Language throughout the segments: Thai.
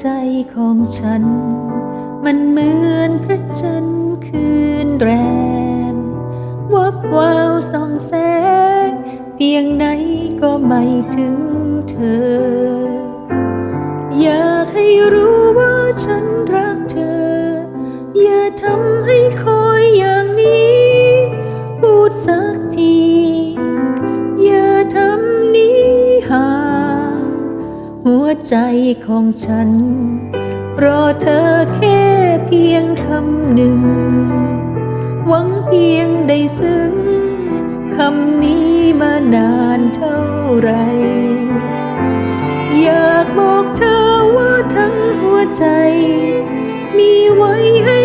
ใจของฉัน มันเหมือนพระจันทร์คืนแรมวับวาวส่องแสง เพียงไหนก็ไม่ถึงเธอ อยากให้รู้ว่าฉันรักเธอ อย่าทำให้คน ใจของฉัน รอเธอแค่เพียงคำหนึ่ง หวังเพียงได้ซึ้งคำนี้มานานเท่าไร อยากบอกเธอว่าทั้งหัวใจ มีไว้ให้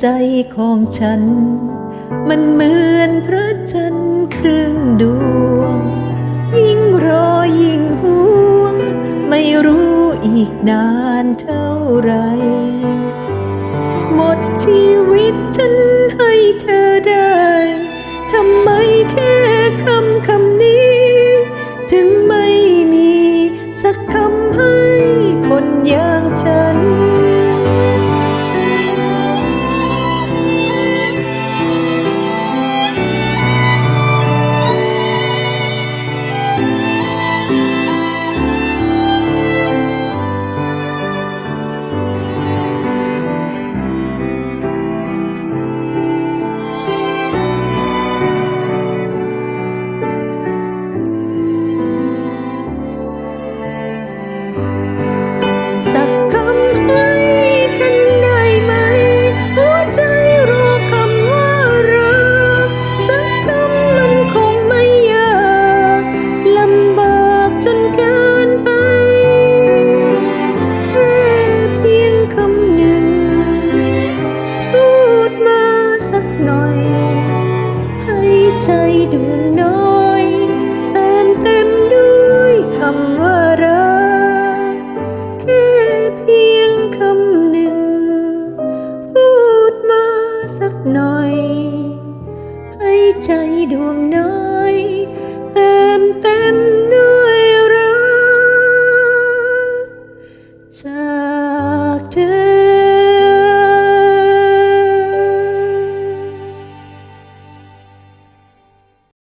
ใจของฉัน มันเหมือนพระจันทร์ครึ่งดวง ยิ่งรอยิ่งห่วง ไม่รู้อีกนานเท่าไร หมดชีวิตฉันให้เธอได้ ทำไมแค่ สักหน่อ